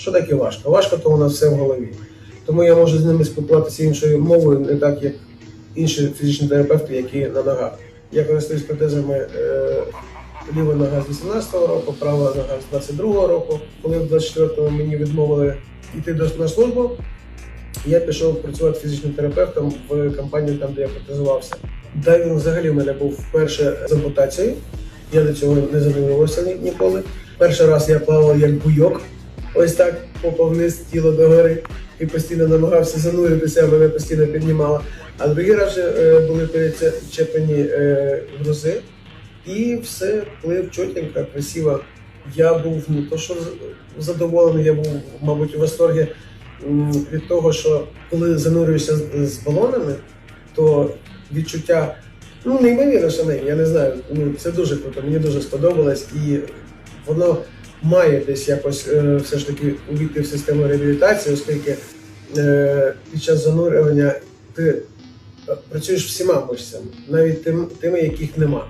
Що таке важко? Важко, то у нас все в голові. Тому я можу з ними спілкуватися іншою мовою, не так як інші фізичні терапевти, які на ногах. Я користуюсь протезами е, ліва нога з 18-го року, права нога з 22-го року. Коли в 24-му мені відмовили йти на службу, я пішов працювати фізичним терапевтом в компанію, там, де я протезувався. Дайвінг взагалі в мене був вперше з ампутацією. Я до цього не ні- ніколи. Перший раз я плавав як буйок, ось так попав вниз, тіло догори і постійно намагався зануритися, мене постійно піднімало. А другий раз вже е, були перечеплені е, грузи, і все плив чотенько, красиво. Я був не то, що задоволений, я був, мабуть, у восторгі від того, що коли занурюєшся з, балонами, то відчуття ну неймовірно шалені, я не знаю. Ну це дуже круто, мені дуже сподобалось, і воно має десь якось е, все ж таки увійти в систему реабілітації, оскільки е, під час занурювання ти е, працюєш всіма мишцями, навіть тим, тими, яких нема.